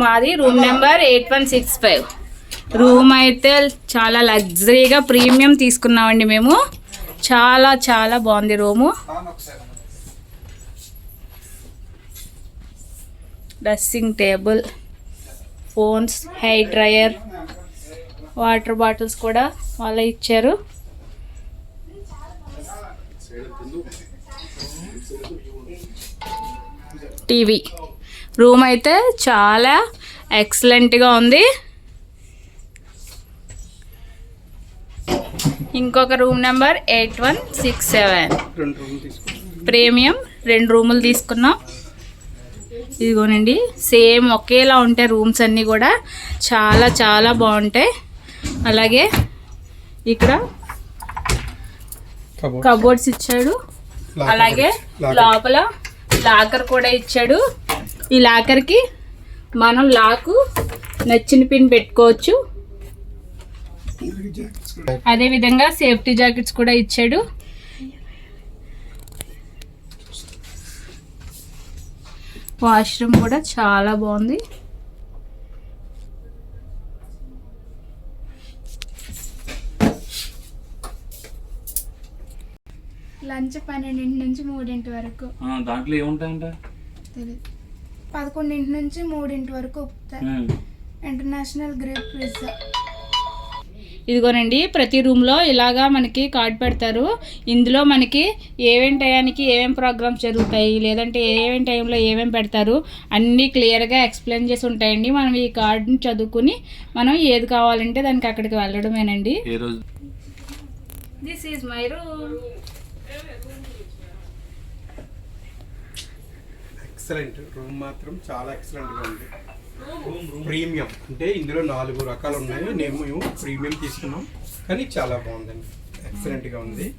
మాది room number eight one six five. Room అయితే చాలా లగ్జరీగా ప్రీమియం తీసుకున్నామండి మేము. చాలా చాలా బాగుంది room. Dressing table phones hair dryer water bottles కూడా వాళ్ళే ఇచ్చారు. టీవీ. రూమ్ అయితే చాలా ఎక్సలెంట్గా ఉంది. ఇంకొక room number eight one six seven. Premium రెండు రూములు తీసుకున్నాం. ఇదిగోనండి సేమ్ ఒకేలా ఉంటాయి రూమ్స్ అన్నీ కూడా చాలా చాలా బాగుంటాయి. అలాగే ఇక్కడ కబోర్డ్ కబోర్డ్స్ ఇచ్చాడు. అలాగే. లోపల లాకర్ కూడా ఇచ్చాడు. ఈ లాకర్కి మనం లాకు నచ్చిన పిన్ పెట్టుకోవచ్చు. అదే విధంగా సేఫ్టీ జాకెట్స్ కూడా ఇచ్చాడు. వాష్రూమ్ కూడా చాలా బాగుంది. లంచ్ పన్నెండింటి నుంచి మూడింటి వరకు. ఆ, దాంట్లో ఏముంటాయంట? తెలియదు పదకొండింటి నుంచి మూడింటి వరకు ఉమ్. International grape pizza. ఇదిగోనండి ప్రతి రూమ్లో ఇలాగా మనకి కార్డ్ పెడతారు. ఇందులో మనకి ఏమేం టయానికి ఏమేం ప్రోగ్రామ్స్ జరుగుతాయి లేదంటే ఏమేం టైంలో ఏమేం పెడతారు అన్నీ క్లియర్గా ఎక్స్ప్లెయిన్ చేసి ఉంటాయండి. మనం ఈ కార్డుని చదువుకుని మనం ఏది కావాలంటే దానికి అక్కడికి వెళ్ళడమేనండి. This is my room excellent room మాత్రం చాలా ఎక్సలెంట్గా ఉంది. ప్రీమియం అంటే ఇందులో నాలుగు రకాలు ఉన్నాయి. నేను మేము ప్రీమియం తీసుకున్నాం. కానీ చాలా బాగుందండి. ఎక్సలెంట్గా ఉంది.